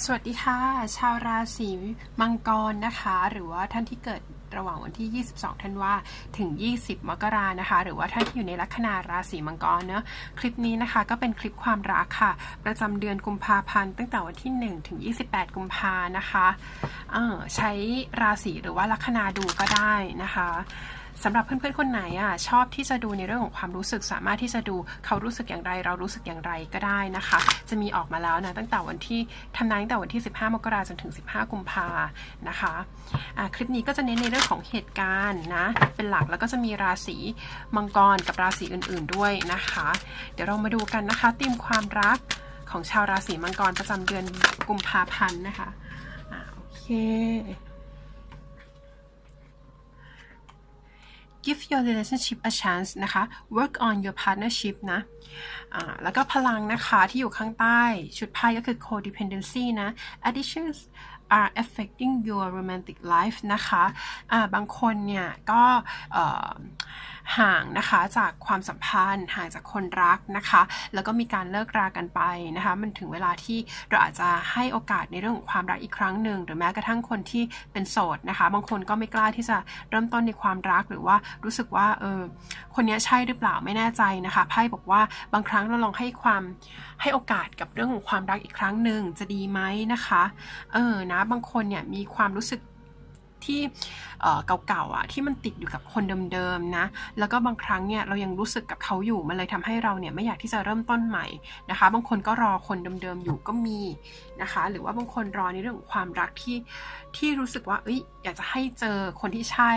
สวัสดีค่ะ ชาวราศีมังกรนะคะ หรือว่าท่านที่เกิดระหว่างวันที่ 22 ธันวาถึง 20 มกรานะคะ หรือว่าท่านที่อยู่ในลัคนาราศีมังกรเนอะคลิปนี้นะคะ ก็เป็นคลิปความรักค่ะ ประจำเดือนกุมภาพันธ์ตั้งแต่วันที่ 1 ถึง 28 กุมภานะคะ เออใช้ราศีหรือว่าลัคนาดูก็ได้นะคะ สำหรับเพื่อนๆคนไหนอะชอบที่จะดูในเรื่องของความรู้สึกสามารถที่จะดูเขารู้สึกอย่างไร เรารู้สึกอย่างไรก็ได้นะคะ จะมีออกมาแล้วนะตั้งแต่วันที่ทำนายตั้งแต่วันที่ 15 มกราจนถึง 15 กุมภานะคะะคลิปนี้ก็จะเน้นในเรื่องของเหตุการณ์นะเป็นหลักแล้วก็จะมีราศีมังกรกับราศีอื่น ๆด้วยนะคะ เดี๋ยวเรามาดูกันนะคะธีมความรักของชาวราศีมังกรประจำเดือนกุมภาพันธ์นะคะอะโอเค give your relationship a chance นะคะ work on your partnership นะะแล้วก็พลังนะคะที่อยู่ข้างใต้ชุดไพ่ก็คือ codependency นะ addictions are affecting your romantic life นะคะะบางคนเนี่ยก็ห่างนะคะจากความสัมพันธ์ ห่างจากคนรักนะคะ แล้วก็มีการเลิกรากันไปนะคะ มันถึงเวลาที่เราอาจจะให้โอกาสในเรื่องของความรักอีกครั้งหนึ่งหรือแม้กระทั่งคนที่เป็นโสดนะคะ บางคนก็ไม่กล้าที่จะเริ่มต้นในความรักหรือว่ารู้สึกว่าเออคนนี้ใช่หรือเปล่าไม่แน่ใจนะคะไพ่บอกว่าบางครั้งเราลองให้ความให้โอกาสกับเรื่องของความรักอีกครั้งหนึ่งจะดีไหมนะคะเออนะบางคนเนี่ยมีความรู้สึก ที่เก่าๆอะที่มันติดอยู่กับคนเดิมๆนะ แล้วก็บางครั้งเนี่ยเรายังรู้สึกกับเขาอยู่มันเลยทำให้เราเนี่ยไม่อยากที่จะเริ่มต้นใหม่นะคะ บางคนก็รอคนเดิมๆอยู่ก็มีนะคะ หรือว่าบางคนรอในเรื่องของความรักที่ที่รู้สึกว่าเอ้ยอยากจะให้เจอคนที่ใช่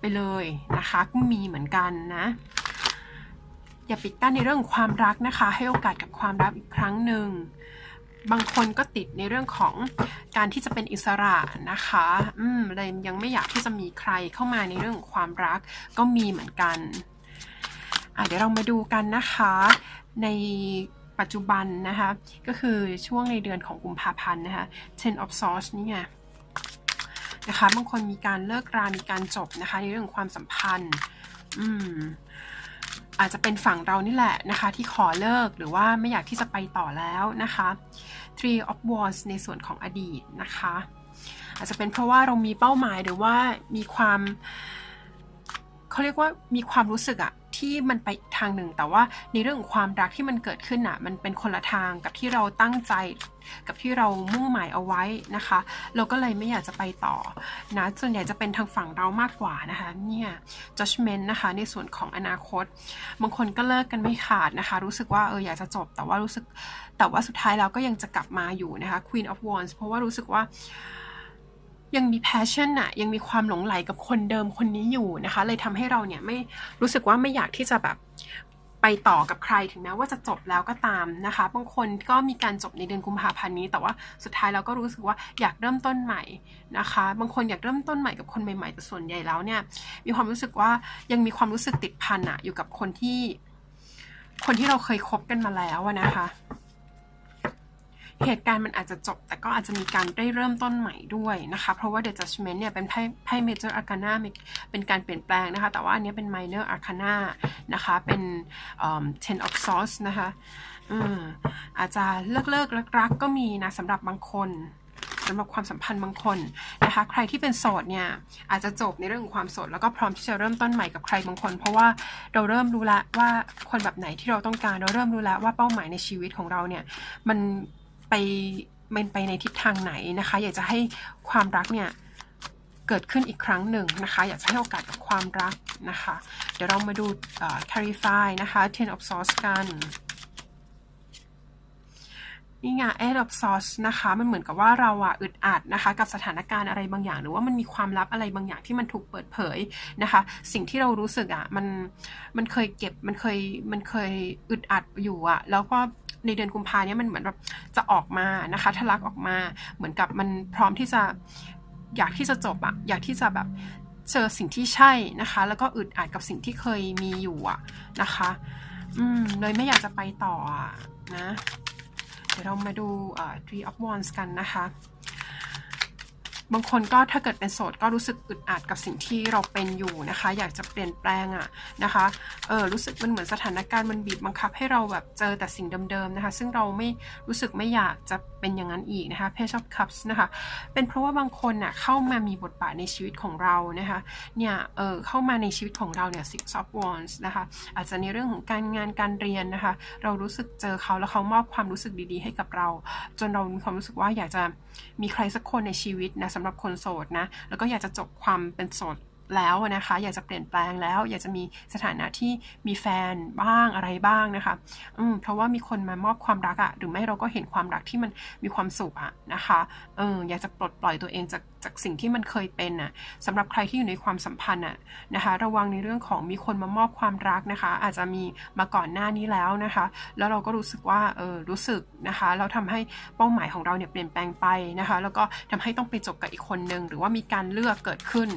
ไปเลยนะคะก็มีเหมือนกันนะอย่าปิดกั้นในเรื่องความรักนะคะ ให้โอกาสกับความรักอีกครั้งหนึ่ง บางคนก็ติดในเรื่องของการที่จะเป็นอิสระนะคะ อืมเลยยังไม่อยากที่จะมีใครเข้ามาในเรื่องของความรักก็มีเหมือนกันอะเดี๋ยวเรามาดูกันนะคะ ในปัจจุบันนะคะ ก็คือช่วงในเดือนของกุมภาพันธ์นะคะ Ten of Swords นี่ไงนะคะบางคนมีการเลิกรา มีการจบนะคะ ในเรื่องความสัมพันธ์ อืม อาจจะเป็นฝั่งเรานี่แหละนะคะ ที่ขอเลิกหรือว่าไม่อยากที่จะไปต่อแล้วนะคะ Three of Wands ในส่วนของอดีตนะคะ อาจจะเป็นเพราะว่าเรามีเป้าหมายหรือว่ามีความเขาเรียกว่ามีความรู้สึกอะ ที่มันไปทางหนึ่ง แต่ว่าในเรื่องของความรักที่มันเกิดขึ้นอะมันเป็นคนละทางกับที่เราตั้งใจกับที่เรามุ่งหมายเอาไว้นะคะ เราก็เลยไม่อยากจะไปต่อนะส่วนใหญ่จะเป็นทางฝั่งเรามากกว่านะคะเนี่ย judgment นะคะในส่วนของอนาคต บางคนก็เลิกกันไม่ขาดนะคะ รู้สึกว่าเอออยากจะจบ แต่ว่ารู้สึกแต่ว่าสุดท้ายแล้วก็ยังจะกลับมาอยู่นะคะ Queen of Wands เพราะว่ารู้สึกว่า ยังมี passion อะยังมีความหลงไหลกับคนเดิมคนนี้อยู่นะคะ เลยทำให้เราเนี่ยไม่รู้สึกว่าไม่อยากที่จะแบบไปต่อกับใครถึงแม้ว่าจะจบแล้วก็ตามนะคะ บางคนก็มีการจบในเดือนกุมภาพันธ์นี้ แต่ว่าสุดท้ายเราก็รู้สึกว่าอยากเริ่มต้นใหม่นะคะ บางคนอยากเริ่มต้นใหม่กับคนใหม่ๆแต่ส่วนใหญ่แล้วเนี่ย มีความรู้สึกว่ายังมีความรู้สึกติดพันอะอยู่กับคนที่ คนที่เราเคยคบกันมาแล้วนะคะ เหตุการณ์มันอาจจะจบ แต่ก็อาจจะมีการได้เริ่มต้นใหม่ด้วยนะคะ เพราะว่า The Judgment เนี่ยเป็นไพ่ไพ่ Major Arcana เป็นการเปลี่ยนแปลงนะคะ แต่ว่าอันนี้เป็น Minor Arcana นะคะ เป็น Ten of Swords นะคะอาจจะเลิกเลิกรักรักก็มีนะสำหรับบางคนสำหรับความสัมพันธ์บางคนนะคะ ใครที่เป็นโสดเนี่ยอาจจะจบในเรื่องของความโสดแล้วก็พร้อมที่จะเริ่มต้นใหม่กับใครบางคน เพราะว่าเราเริ่มรู้แล้วว่าคนแบบไหนที่เราต้องการ เราเริ่มรู้แล้วว่าเป้าหมายในชีวิตของเราเนี่ยมัน ไปเป็นไปในทิศทางไหนนะคะ อยากจะให้ความรักเนี่ยเกิดขึ้นอีกครั้งหนึ่งนะคะ อยากจะให้โอกาสกับความรักนะคะ เดี๋ยวเรามาดู clarify นะคะ ten of swords กันนี่ไง eight of swords นะคะ มันเหมือนกับว่าเราอะอึดอัดนะคะ กับสถานการณ์อะไรบางอย่าง หรือว่ามันมีความลับอะไรบางอย่างที่มันถูกเปิดเผยนะคะ สิ่งที่เรารู้สึกอะมันมันเคยเก็บมันเคยมันเคยอึดอัดอยู่อะแล้วก็ ในเดือนกุมภาเนี่ยมันเหมือนแบบจะออกมานะคะทะลักออกมาเหมือนกับมันพร้อมที่จะอยากที่จะจบอะอยากที่จะแบบเจอสิ่งที่ใช่นะคะ แล้วก็อึดอัดกับสิ่งที่เคยมีอยู่อะนะคะ อืมเลยไม่อยากจะไปต่อนะ เดี๋ยวเรามาดู three of wands กันนะคะ บางคนก็ถ้าเกิดเป็นโสดก็รู้สึกอึดอัดกับสิ่งที่เราเป็นอยู่นะคะ อยากจะเปลี่ยนแปลงอะนะคะเออรู้สึกมันเหมือนสถานการณ์มันบีบบังคับให้เราแบบเจอแต่สิ่งเดิมๆนะคะ ซึ่งเราไม่รู้สึกไม่อยากจะเป็นอย่างนั้นอีกนะคะ Page of Cups นะคะเป็นเพราะว่าบางคนน่ะเข้ามามีบทบาทในชีวิตของเรานะคะเนี่ยเออเข้ามาในชีวิตของเราเนี่ย Six of Wands นะคะอาจจะในเรื่องของการงานการเรียนนะคะ เรารู้สึกเจอเขาแล้วเขามอบความรู้สึกดีๆ ให้กับเรา จนเรามีความรู้สึกว่าอยากจะมีใครสักคนในชีวิตนะสำหรับคนโสดนะ แล้วก็อยากจะจบความเป็นโสด แล้วนะคะ อยากจะเปลี่ยนแปลงแล้ว อยากจะมีสถานะที่มีแฟนบ้างอะไรบ้างนะคะ อืมเพราะว่ามีคนมามอบความรักอะหรือไม่เราก็เห็นความรักที่มันมีความสุขอะนะคะเอออยากจะปลดปล่อยตัวเองจากจากสิ่งที่มันเคยเป็นน่ะสำหรับใครที่อยู่ในความสัมพันธ์อะนะคะ ระวังในเรื่องของมีคนมามอบความรักนะคะ อาจจะมีมาก่อนหน้านี้แล้วนะคะ แล้วเราก็รู้สึกว่าเออรู้สึกนะคะเราทำให้เป้าหมายของเราเนี่ยเปลี่ยนแปลงไปนะคะ แล้วก็ทำให้ต้องไปจบกับอีกคนนึงหรือว่ามีการเลือกเกิดขึ้น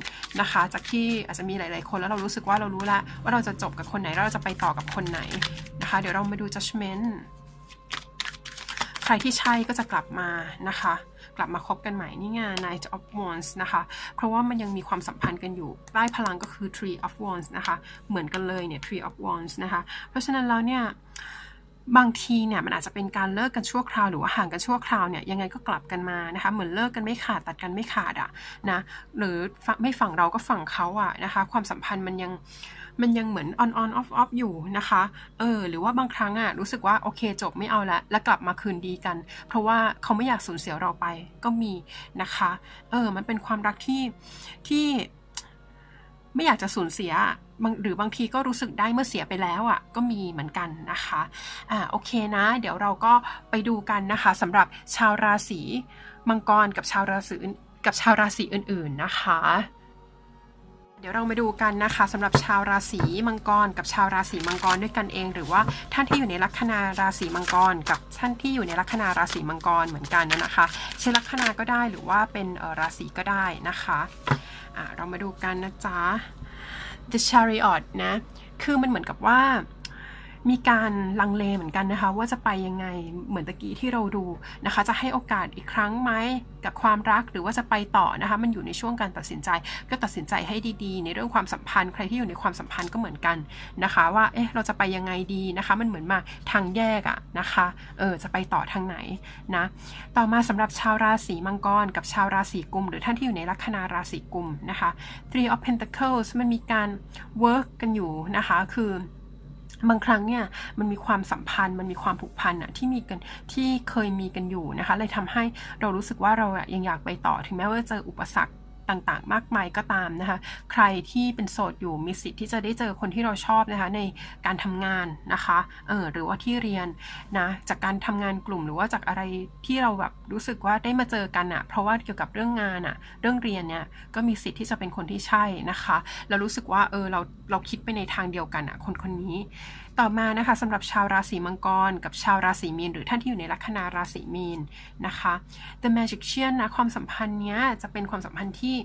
นะคะจากที่อาจจะมีหลาย ๆ คนแล้วเรารู้สึกว่าเรารู้แล้วว่าเราจะจบกับคนไหนแล้วเราจะไปต่อกับคนไหนนะคะ เดี๋ยวเรามาดู judgment ใครที่ใช่ก็จะกลับมานะคะ กลับมาคบกันใหม่นี่ไง Knight of Wands นะคะ เพราะว่ามันยังมีความสัมพันธ์กันอยู่ใต้พลังก็คือ Tree of Wands นะคะ เหมือนกันเลยเนี่ย Tree of Wands นะคะ เพราะฉะนั้นแล้วเนี่ย บางทีเนี่ยมันอาจจะเป็นการเลิกกันชั่วคราวหรือว่าห่างกันชั่วคราวเนี่ยยังไงก็กลับกันมานะคะเหมือนเลิกกันไม่ขาดตัดกันไม่ขาดอะนะหรือไม่ฝั่งเราก็ฝั่งเขาอะนะคะความสัมพันธ์มันยังมันยังเหมือน on on off off อยู่นะคะ เออ หรือว่าบางครั้งอะรู้สึกว่า โอเคจบไม่เอาละ แล้วกลับมาคืนดีกัน เพราะว่าเขาไม่อยากสูญเสียเราไปก็มีนะคะ เออ มันเป็นความรักที่ที่ ไม่อยากจะสูญเสียหรือบางทีก็รู้สึกได้เมื่อเสียไปแล้วอะก็มีเหมือนกันนะคะอ่าโอเคนะ เดี๋ยวเราก็ไปดูกันนะคะสำหรับชาวราศีมังกรกับชาวราศีกับชาวราศีอื่น ๆนะคะ เดี๋ยวเรามาดูกันนะคะสำหรับชาวราศีมังกร กับชาวราศีมังกรด้วยกันเอง หรือว่าท่านที่อยู่ในลัคนาราศีมังกร กับท่านที่อยู่ในลัคนาราศีมังกรเหมือนกันนะคะใช้ลัคนาก็ได้หรือว่าเป็นเออราศีก็ได้นะคะอ่าเรามาดูกันนะจ๊ะ The Chariot นะคือมันเหมือนกับว่า มีการลังเลเหมือนกันนะคะ ว่าจะไปยังไงเหมือนตะกี้ที่เราดูนะคะ จะให้โอกาสอีกครั้งไหมกับความรักหรือว่าจะไปต่อนะคะ มันอยู่ในช่วงการตัดสินใจ ก็ตัดสินใจให้ดีๆ ในเรื่องความสัมพันธ์ ใครที่อยู่ในความสัมพันธ์ก็เหมือนกันนะคะ ว่าเอ๊ะเราจะไปยังไงดีนะคะ มันเหมือนมาทางแยกอะนะคะเออจะไปต่อทางไหนนะต่อมาสำหรับชาวราศีมังกร กับชาวราศีกุม หรือท่านที่อยู่ในลัคนาราศีกุมนะคะ Three of Pentacles มันมีการ work กันอยู่นะคะคือ บางครั้งเนี่ยมันมีความสัมพันธ์มันมีความผูกพันอะที่มีกันที่เคยมีกันอยู่นะคะเลยทำให้เรารู้สึกว่าเราอะยังอยากไปต่อถึงแม้ว่าเจออุปสรรค ต่างๆ มากมายก็ตามนะคะ ใครที่เป็นโสดอยู่มีสิทธิ์ที่จะได้เจอคนที่เราชอบนะคะในการทำงานนะคะเออหรือว่าที่เรียนนะจากการทำงานกลุ่มหรือว่าจากอะไรที่เราแบบรู้สึกว่าได้มาเจอกันอะเพราะว่าเกี่ยวกับเรื่องงานอะเรื่องเรียนเนี่ยก็มีสิทธิ์ที่จะเป็นคนที่ใช่นะคะ แล้วรู้สึกว่าเออเราเราคิดไปในทางเดียวกันอะคนคนนี้ ต่อมานะคะสำหรับชาวราศีมังกร กับชาวราศีมีน หรือท่านที่อยู่ในลัคนาราศีมีนนะคะ The Magician นะความสัมพันธ์เนี้ยจะเป็นความสัมพันธ์ที่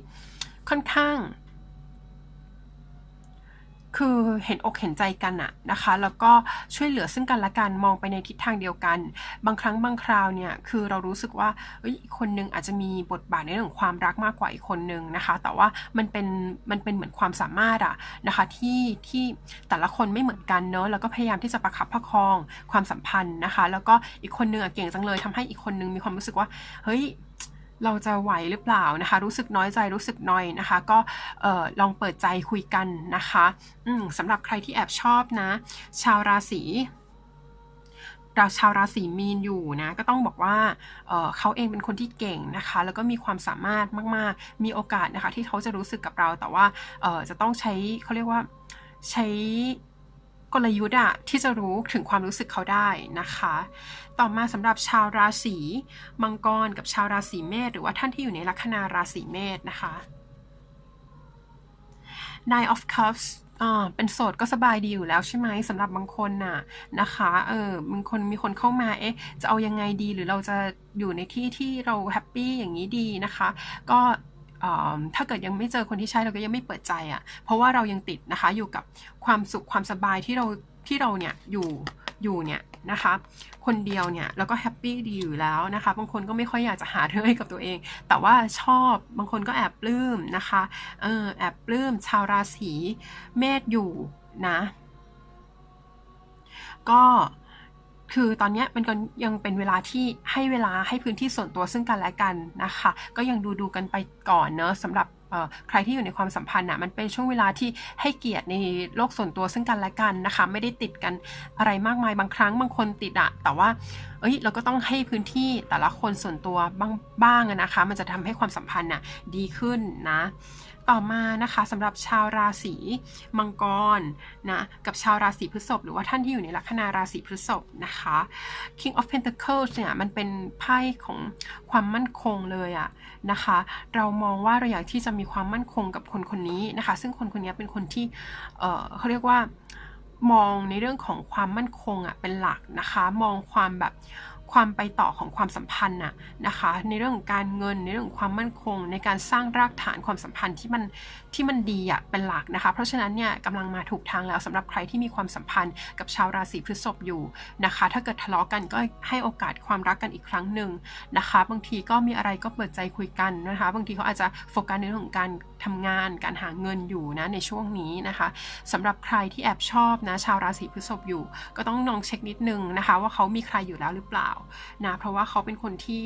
ค่อนข้าง คือเห็นอกเห็นใจกันอะนะคะ แล้วก็ช่วยเหลือซึ่งกันและกันมองไปในทิศทางเดียวกัน บางครั้งบางคราวเนี่ยคือเรารู้สึกว่าเอ้ยอีกคนนึงอาจจะมีบทบาทในเรื่องความรักมากกว่าอีกคนนึงนะคะ แต่ว่ามันเป็นมันเป็นเหมือนความสามารถอะนะคะที่ที่แต่ละคนไม่เหมือนกันเนอะแล้วก็พยายามที่จะประคับประคองความสัมพันธ์นะคะ แล้วก็อีกคนนึงอะเก่งจังเลยทำให้อีกคนนึงมีความรู้สึกว่าเฮ้ย เราจะไหวหรือเปล่านะคะ รู้สึกน้อยใจรู้สึกน้อยนะคะ ก็ลองเปิดใจคุยกันนะคะสำหรับใครที่แอบชอบนะ ชาวราศีเราชาวราศีมีนอยู่นะก็ต้องบอกว่าเเขาเองเป็นคนที่เก่งนะคะ แล้วก็มีความสามารถมากๆ มีโอกาสนะคะ ที่เขาจะรู้สึกกับเราแต่ว่าจะต้องใช้เขาเรียกว่าใช้ กลยุทธ์อะที่จะรู้ถึงความรู้สึกเขาได้นะคะ ต่อมาสำหรับชาวราศีมังกรกับชาวราศีเมษหรือว่าท่านที่อยู่ในลัคนาราศีเมษนะคะ Nine of Cups อ่าเป็นโสดก็สบายดีอยู่แล้วใช่ไหมสำหรับบางคนน่ะนะคะเออบางคนมีคนเข้ามาเอ๊ะจะเอายังไงดีหรือเราจะอยู่ในที่ที่เราแฮปปี้อย่างนี้ดีนะคะ ก็ ถ้าเกิดยังไม่เจอคนที่ใช่เราก็ยังไม่เปิดใจอะ่ะ เพราะว่าเรายังติดนะคะอยู่กับความสุขความสบายที่เราที่เราเนี่ยอยู่อยู่เนี่ยนะคะคนเดียวเนี่ยแล้วก็แฮปปี้ดีอยู่แล้วนะคะบางคนก็ไม่ค่อยอยากจะหาเรื่องให้กับตัวเอง แต่ว่าชอบบางคนก็แอบปลื้มนะคะเออแอบปลื้มชาวราศีเมษอยู่นะ ก็ คือตอนนี้มันก็ยังเป็นเวลาที่ให้เวลาให้พื้นที่ส่วนตัวซึ่งกันและกันนะคะ ก็ยังดูดูกันไปก่อนเนอะสำหรับใครที่อยู่ในความสัมพันธ์อะมันเป็นช่วงเวลาที่ให้เกียรติในโลกส่วนตัวซึ่งกันและกันนะคะ ไม่ได้ติดกันอะไรมากมายบางครั้งบางคนติดอะแต่ว่าเอ้ยเราก็ต้องให้พื้นที่แต่ละคนส่วนตัวบ้างบ้างนะคะ มันจะทำให้ความสัมพันธ์น่ะดีขึ้นนะ ต่อมานะคะสำหรับชาวราศีมังกรนะกับชาวราศีพฤษภหรือว่าท่านที่อยู่ในลัคนาราศีพฤษภนะคะ King of Pentacles เนี่ยมันเป็นไพ่ของความมั่นคงเลยอะนะคะ เรามองว่าเราอยากที่จะมีความมั่นคงกับคนคนนี้นะคะ ซึ่งคนคนนี้เป็นคนที่เเขาเรียกว่ามองในเรื่องของความมั่นคงอะเป็นหลักนะคะ มองความแบบ ความไปต่อของความสัมพันธ์น่ะนะคะ ในเรื่องของการเงินในเรื่องของความมั่นคง ในการสร้างรากฐานความสัมพันธ์ที่มันที่มันดีอะเป็นหลักนะคะ เพราะฉะนั้นเนี่ยกำลังมาถูกทางแล้วสำหรับใครที่มีความสัมพันธ์กับชาวราศีพฤษภอยู่นะคะ ถ้าเกิดทะเลาะกันก็ให้โอกาสความรักกันอีกครั้งหนึ่งนะคะ บางทีก็มีอะไรก็เปิดใจคุยกันนะคะ บางทีเขาอาจจะโฟกัสในเรื่องของการทำงาน การหาเงินอยู่นะในช่วงนี้นะคะสำหรับใครที่แอบชอบนะชาวราศีพฤษภอยู่ ก็ต้องลองเช็คนิดนึงนะคะ ว่าเขามีใครอยู่แล้วหรือเปล่านะเพราะว่าเขาเป็นคนที่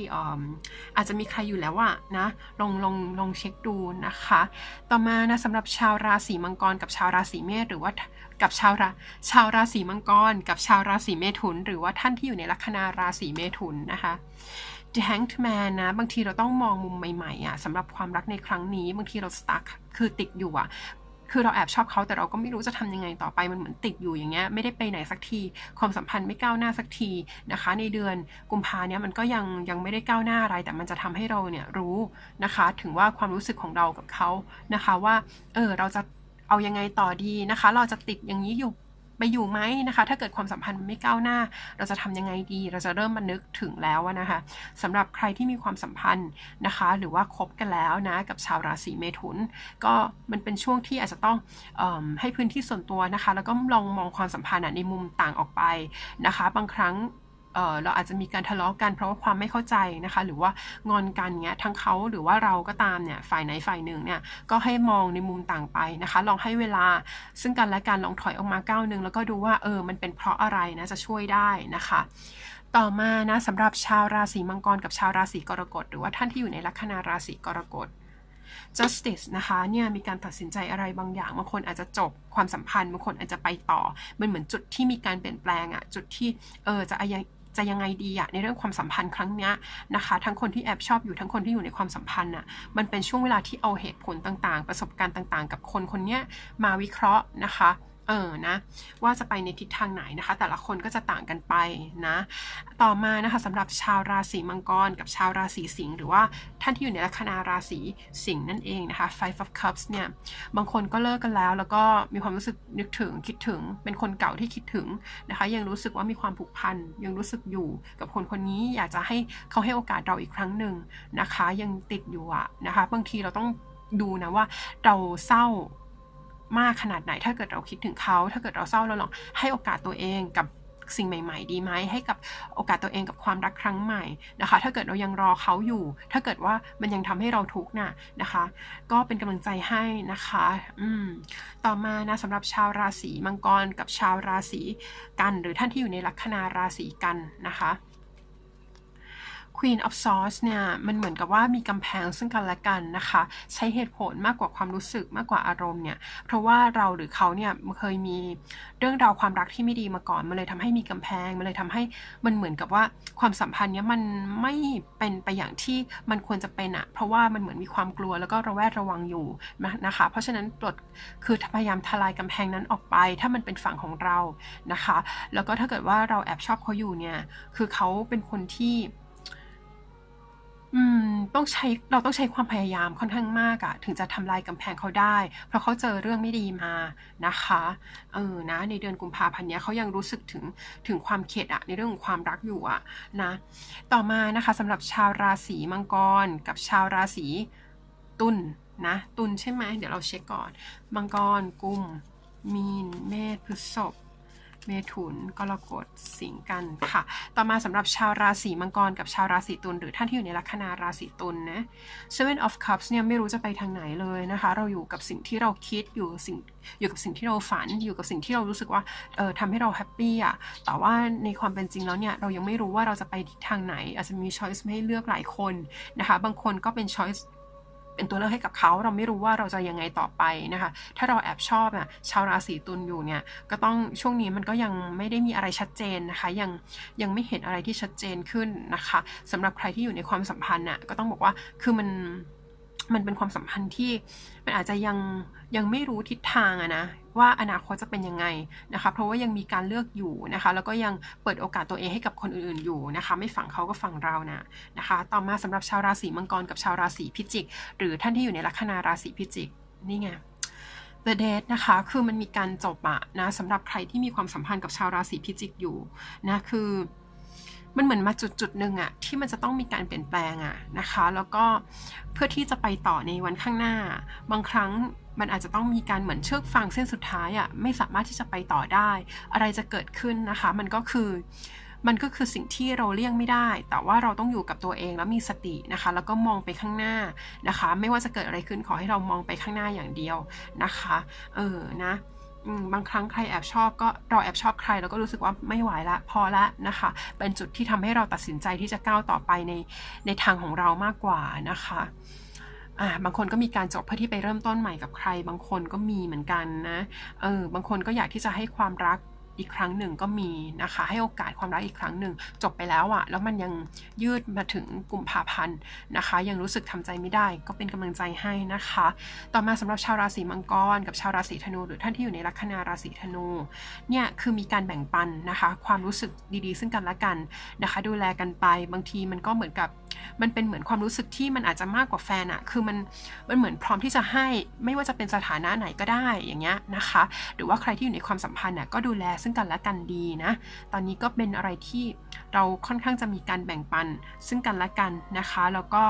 อาจจะมีใครอยู่แล้วอะนะลองลองลองเช็คดูนะคะ ต่อมานะสำหรับชาวราศีมังกรกับชาวราศีเมษหรือว่ากับชาวราชาวราศีมังกร กับชาวราศีเมถุน หรือว่าท่านที่อยู่ในลัคนาราศีเมถุนนะคะ The Hanged Man นะบางทีเราต้องมองมุมใหม่ๆอะสำหรับความรักในครั้งนี้ บางทีเราสตั๊กคือติดอยู่อะ คือเราแอบชอบเขาแต่เราก็ไม่รู้จะทำยังไงต่อไปมันเหมือนติดอยู่อย่างเงี้ยไม่ได้ไปไหนสักที ความสัมพันธ์ไม่ก้าวหน้าสักทีนะคะ ในเดือนกุมภาเนี้ยมันก็ยังยังไม่ได้ก้าวหน้าอะไร แต่มันจะทำให้เราเนี่ยรู้นะคะ ถึงว่าความรู้สึกของเรากับเขานะคะว่าเออเราจะเอายังไงต่อดีนะคะ เราจะติดอย่างนี้อยู่ ไปอยู่ไหมนะคะ ถ้าเกิดความสัมพันธ์มันไม่ก้าวหน้า เราจะทำยังไงดี เราจะเริ่มมานึกถึงแล้วนะคะสำหรับใครที่มีความสัมพันธ์นะคะ หรือว่าคบกันแล้วนะกับชาวราศีเมถุน ก็มันเป็นช่วงที่อาจจะต้องอให้พื้นที่ส่วนตัวนะคะ แล้วก็ลองมองความสัมพันธ์ในมุมต่างออกไปนะคะ บางครั้ง เราอาจจะมีการทะเลาะกันเพราะว่าความไม่เข้าใจนะคะ หรือว่างอนกันเงี้ยทั้งเขาหรือว่าเราก็ตามเนี่ยฝ่ายไหนฝ่ายหนึ่งเนี่ยก็ให้มองในมุมต่างไปนะคะ ลองให้เวลาซึ่งกันและกันลองถอยออกมาก้าวหนึ่งแล้วก็ดูว่าเออมันเป็นเพราะอะไรนะจะช่วยได้นะคะต่อมานะสำหรับชาวราศีมังกรกับชาวราศีกรกฎหรือว่าท่านที่อยู่ในลัคนาราศีกรกฎ justice นะคะเนี่ยมีการตัดสินใจอะไรบางอย่างบางคนอาจจะจบความสัมพันธ์บางคนอาจจะไปต่อ มันเหมือนจุดที่มีการเปลี่ยนแปลงอะจุดที่เออจะยัง จะยังไงดีอะในเรื่องความสัมพันธ์ครั้งเนี้ยนะคะ ทั้งคนที่แอบชอบอยู่ทั้งคนที่อยู่ในความสัมพันธ์อะมันเป็นช่วงเวลาที่เอาเหตุผลต่างๆ ประสบการณ์ต่างๆ กับคนคนนี้มาวิเคราะห์นะคะ เออนะว่าจะไปในทิศทางไหนนะคะ แต่ละคนก็จะต่างกันไปนะ ต่อมานะคะสำหรับชาวราศีมังกร กับชาวราศีสิงห์หรือว่าท่านที่อยู่ในลัคนาราศีสิงห์นั่นเองนะคะ Five of Cups เนี่ยบางคนก็เลิกกันแล้ว แล้วก็มีความรู้สึกนึกถึงคิดถึง เป็นคนเก่าที่คิดถึงนะคะ ยังรู้สึกว่ามีความผูกพันยังรู้สึกอยู่กับคนคนนี้อยากจะให้เขาให้โอกาสเราอีกครั้งหนึ่งนะคะ ยังติดอยู่อะนะคะ บางทีเราต้องดูนะว่าเราเศร้า มากขนาดไหน ถ้าเกิดเราคิดถึงเขา ถ้าเกิดเราเศร้าเราลองให้โอกาสตัวเองกับสิ่งใหม่ ๆ ดีไหมให้กับโอกาสตัวเองกับความรักครั้งใหม่นะคะ ถ้าเกิดเรายังรอเขาอยู่ ถ้าเกิดว่ามันยังทำให้เราทุกข์น่ะนะคะ ก็เป็นกำลังใจให้นะคะ อืมต่อมานะสำหรับชาวราศีมังกรกับชาวราศีกัน หรือท่านที่อยู่ในลัคนาราศีกันนะคะ Queen of Swords เนี่ยมันเหมือนกับว่ามีกำแพงซึ่งกันและกันนะคะ ใช้เหตุผลมากกว่าความรู้สึกมากกว่าอารมณ์เนี่ยเพราะว่าเราหรือเขาเนี่ยเคยมีเรื่องราวความรักที่ไม่ดีมาก่อน มันเลยทำให้มีกำแพง มันเลยทำให้มันเหมือนกับว่าความสัมพันธ์เนี้ยมันไม่เป็นไปอย่างที่มันควรจะเป็นอะเพราะว่ามันเหมือนมีความกลัวแล้วก็ระแวดระวังอยู่นะคะ เพราะฉะนั้นปลดคือพยายามทลายกำแพงนั้นออกไป ถ้ามันเป็นฝั่งของเรานะคะ แล้วก็ถ้าเกิดว่าเราแอบชอบเขาอยู่เนี่ยคือเขาเป็นคนที่ อืม ต้องใช้ เราต้องใช้ความพยายามค่อนข้างมากอะ ถึงจะทำลายกำแพงเขาได้ เพราะเขาเจอเรื่องไม่ดีมานะคะ เออ นะ ในเดือนกุมภาพันธ์เนี้ยเขายังรู้สึกถึง ถึงความเข็ดอะในเรื่องของความรักอยู่อะนะ ต่อมานะคะสำหรับชาวราศีมังกร กับชาวราศีตุลนะตุลใช่ไหม เดี๋ยวเราเช็คก่อน มังกร กุม มีน เมษ พฤษภ เมถุนกรกฎสิงห์กันค่ะ ต่อมาสำหรับชาวราศีมังกรกับชาวราศีตุลหรือท่านที่อยู่ในลัคนาราศีตุลนะ Seven of Cups เนี่ยไม่รู้จะไปทางไหนเลยนะคะ เราอยู่กับสิ่งที่เราคิดอยู่สิ่งอยู่กับสิ่งที่เราฝัน อยู่กับสิ่งที่เรารู้สึกว่าเออทำให้เราแฮปปี้อะแต่ว่าในความเป็นจริงแล้วเนี่ยเรายังไม่รู้ว่าเราจะไปทิศทางไหน อาจจะมีช้อยส์ให้เลือกหลายคนนะคะ บางคนก็เป็นช้อยส์ เป็นตัวเลือกให้กับเขาเราไม่รู้ว่าเราจะยังไงต่อไปนะคะ ถ้าเราแอบชอบอะชาวราศีตุลอยู่เนี่ยก็ต้องช่วงนี้มันก็ยังไม่ได้มีอะไรชัดเจนนะคะ ยังยังไม่เห็นอะไรที่ชัดเจนขึ้นนะคะสำหรับใครที่อยู่ในความสัมพันธ์น่ะก็ต้องบอกว่าคือมัน มันเป็นความสัมพันธ์ที่มันอาจจะยังยังไม่รู้ทิศทางอะนะว่าอนาคตจะเป็นยังไงนะคะเพราะว่ายังมีการเลือกอยู่นะคะแล้วก็ยังเปิดโอกาสตัวเองให้กับคนอื่นๆอยู่นะคะ ไม่ฝั่งเขาก็ฝั่งเรานะนะคะ ต่อมาสำหรับชาวราศีมังกรกับชาวราศีพิจิก หรือท่านที่อยู่ในลัคนาราศีพิจิกนี่ไง The Date นะคะ คือมันมีการจบอะนะสำหรับใครที่มีความสัมพันธ์กับชาวราศีพิจิกอยู่นะคือ มันเหมือนมาจุดจุดหนึ่งอะที่มันจะต้องมีการเปลี่ยนแปลงอะนะคะ แล้วก็เพื่อที่จะไปต่อในวันข้างหน้า บางครั้งมันอาจจะต้องมีการเหมือนเชือกฟางเส้นสุดท้ายอะไม่สามารถที่จะไปต่อได้ อะไรจะเกิดขึ้นนะคะ มันก็คือมันก็คือสิ่งที่เราเลี่ยงไม่ได้ แต่ว่าเราต้องอยู่กับตัวเองแล้วมีสตินะคะ แล้วก็มองไปข้างหน้านะคะ ไม่ว่าจะเกิดอะไรขึ้นขอให้เรามองไปข้างหน้าอย่างเดียวนะคะ เออ นะ บางครั้งใครแอบชอบก็เราแอบชอบใครแล้วก็รู้สึกว่าไม่ไหวละพอละนะคะ เป็นจุดที่ทำให้เราตัดสินใจที่จะก้าวต่อไปในในทางของเรามากกว่านะคะอ่าบางคนก็มีการจบเพื่อที่ไปเริ่มต้นใหม่กับใคร บางคนก็มีเหมือนกันนะเออบางคนก็อยากที่จะให้ความรัก อีกครั้งหนึ่งก็มีนะคะ ให้โอกาสความรักอีกครั้งหนึ่งจบไปแล้วอะแล้วมันยังยืดมาถึงกลุ่มภาพันธ์นะคะ ยังรู้สึกทำใจไม่ได้ ก็เป็นกำลังใจให้นะคะ ต่อมาสำหรับชาวราศีมังกร กับชาวราศีธนู หรือท่านที่อยู่ในลัคนาราศีธนูเนี่ยคือมีการแบ่งปันนะคะ ความรู้สึกดีๆ ซึ่งกันและกันนะคะ ดูแลกันไปบางทีมันก็เหมือนกับ มันเป็นเหมือนความรู้สึกที่มันอาจจะมากกว่าแฟนอะคือมันมันเหมือนพร้อมที่จะให้ไม่ว่าจะเป็นสถานะไหนก็ได้อย่างเงี้ยนะคะ หรือว่าใครที่อยู่ในความสัมพันธ์น่ะก็ดูแลซึ่งกันและกันดีนะ ตอนนี้ก็เป็นอะไรที่เราค่อนข้างจะมีการแบ่งปันซึ่งกันและกันนะคะ แล้วก็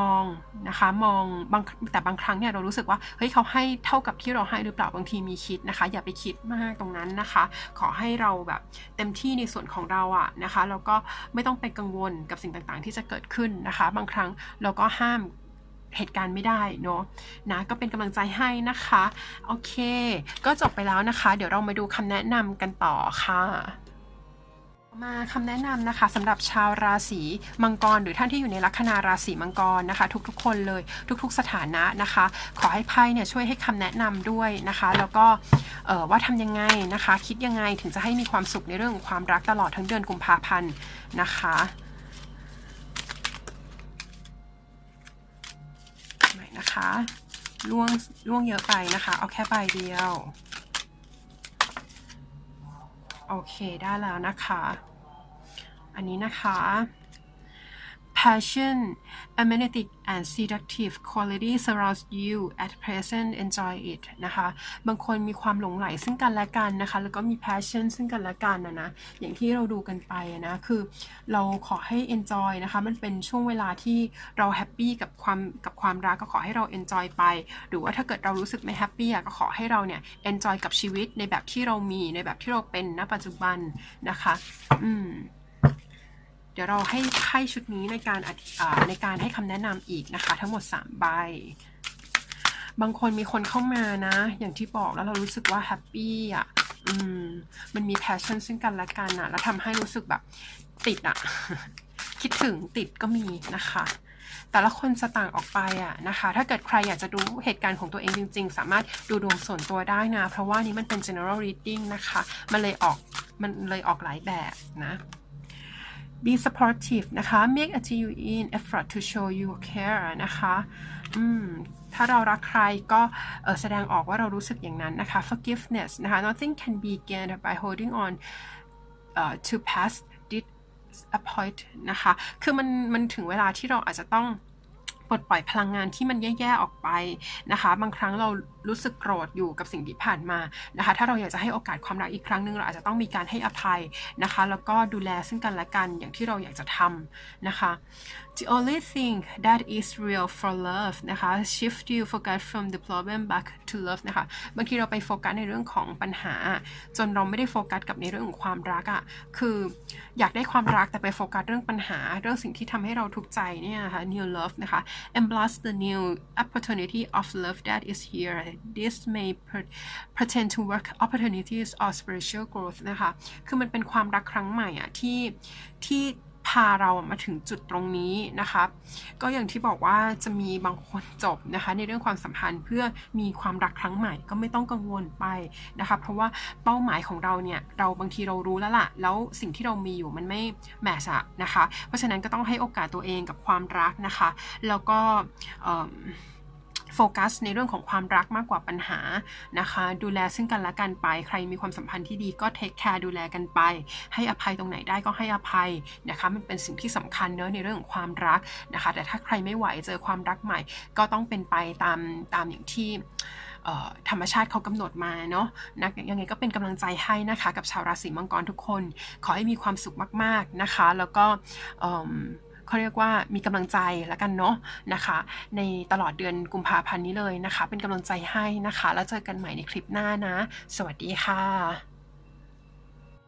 มองนะคะมองบางแต่บางครั้งเนี่ยเรารู้สึกว่าเฮ้ยเขาให้เท่ากับที่เราให้หรือเปล่าบางทีมีคิดนะคะ อย่าไปคิดมากตรงนั้นนะคะ ขอให้เราแบบเต็มที่ในส่วนของเราอะนะคะแล้วก็ไม่ต้องไปกังวลกับสิ่งต่างๆ ที่จะเกิดขึ้นนะคะ บางครั้งเราก็ห้ามเหตุการณ์ไม่ได้เนาะนะก็เป็นกำลังใจให้นะคะ โอเค ก็จบไปแล้วนะคะ เดี๋ยวเรามาดูคำแนะนำกันต่อค่ะมาคำแนะนำนะคะสำหรับชาวราศีมังกร หรือท่านที่อยู่ในลัคนาราศีมังกรนะคะ ทุกๆ คนเลยทุกๆ สถานะนะคะ ขอให้ไพ่เนี่ยช่วยให้คำแนะนำด้วยนะคะ แล้วก็ว่าทำยังไงนะคะ คิดยังไงถึงจะให้มีความสุขในเรื่องของความรักตลอดทั้งเดือนกุมภาพันธ์นะคะไห นะคะล่วงล่วงเยอะไปนะคะ เอาแค่ใบเดียว โอเคได้แล้วนะคะ อันนี้นะคะ passion amenitic and seductive quality surrounds you at present enjoy it นะคะ บางคนมีความหลงไหลซึ่งกันและกันนะคะ แล้วก็มี passion ซึ่งกันและกันนะนะ อย่างที่เราดูกันไปนะ คือเราขอให้ enjoy นะคะ มันเป็นช่วงเวลาที่เราแฮปปี้กับความกับความรักก็ขอให้เรา enjoy ไป หรือว่าถ้าเกิดเรารู้สึกไม่แฮปปี้ก็ขอให้เราเนี่ย enjoy กับชีวิตในแบบที่เรามีในแบบที่เราเป็นณปัจจุบันนะคะ อืม เดี๋ยวเราให้ไพ่ชุดนี้ในการในการให้คำแนะนำอีกนะคะ ทั้งหมด 3 ใบบางคนมีคนเข้ามานะ อย่างที่บอกแล้วเรารู้สึกว่าแฮปปี้อะอืมมันมีแพชชั่นซึ่งกันและกันอะแล้วทำให้รู้สึกแบบติดอะ คิดถึงติดก็มีนะคะ แต่ละคนจะต่างออกไปอะนะคะ ถ้าเกิดใครอยากจะดูเหตุการณ์ของตัวเองจริง ๆ สามารถดูดวงส่วนตัวได้นะ เพราะว่านี้มันเป็น general reading นะคะ มันเลยออกมันเลยออกหลายแบบนะ be supportive นะคะ make a genuine effort to show you care นะคะอืมถ้าเรารักใครก็แสดงออกว่าเรารู้สึกอย่างนั้นนะคะ forgiveness นะคะ nothing can be gained by holding on uh, to past disappoint นะคะ คือมันมันถึงเวลาที่เราอาจจะต้องปลดปล่อยพลังงานที่มันแย่ ๆ ออกไปนะคะ บางครั้งเรา รู้สึกโกรธอยู่กับสิ่งที่ผ่านมานะคะ ถ้าเราอยากจะให้โอกาสความรักอีกครั้งหนึ่งเราอาจจะต้องมีการให้อภัยนะคะ แล้วก็ดูแลซึ่งกันและกันอย่างที่เราอยากจะทำนะคะ The only thing that is real for love นะคะ shift you focus from the problem back to love นะคะ บางทีเราไปโฟกัสในเรื่องของปัญหา จนเราไม่ได้โฟกัสกับในเรื่องของความรักอะ่ะ คืออยากได้ความรักแต่ไปโฟกัสเรื่องปัญหา เรื่องสิ่งที่ทำให้เราทุกข์ใจเนี่ยนะคะ new love นะคะ embrace the new opportunity of love that is here this may pretend to work opportunities or spiritual growth นะคะ คือมันเป็นความรักครั้งใหม่อะที่ที่พาเรามาถึงจุดตรงนี้นะคะ ก็อย่างที่บอกว่าจะมีบางคนจบนะคะ ในเรื่องความสัมพันธ์เพื่อมีความรักครั้งใหม่ก็ไม่ต้องกังวลไปนะคะ เพราะว่าเป้าหมายของเราเนี่ยเราบางทีเรารู้แล้วล่ะ แล้วสิ่งที่เรามีอยู่มันไม่แมชอะนะคะ เพราะฉะนั้นก็ต้องให้โอกาสตัวเองกับความรักนะคะ แล้วก็ โฟกัสในเรื่องของความรักมากกว่าปัญหานะคะ ดูแลซึ่งกันและกันไป ใครมีความสัมพันธ์ที่ดีก็เทคแคร์ดูแลกันไป ให้อภัยตรงไหนได้ก็ให้อภัยนะคะ มันเป็นสิ่งที่สำคัญเนอะในเรื่องของความรักนะคะ แต่ถ้าใครไม่ไหวเจอความรักใหม่ ก็ต้องเป็นไปตามตามอย่างที่ธรรมชาติเขากำหนดมาเนาะนะยังไงก็เป็นกำลังใจให้นะคะ กับชาวราศีมังกรทุกคน ขอให้มีความสุขมาก ๆนะคะ แล้วก็ เขาเรียกว่ามีกำลังใจแล้วกันเนาะนะคะ ในตลอดเดือนกุมภาพันธ์นี้เลยนะคะ เป็นกำลังใจให้นะคะ แล้วเจอกันใหม่ในคลิปหน้านะ สวัสดีค่ะ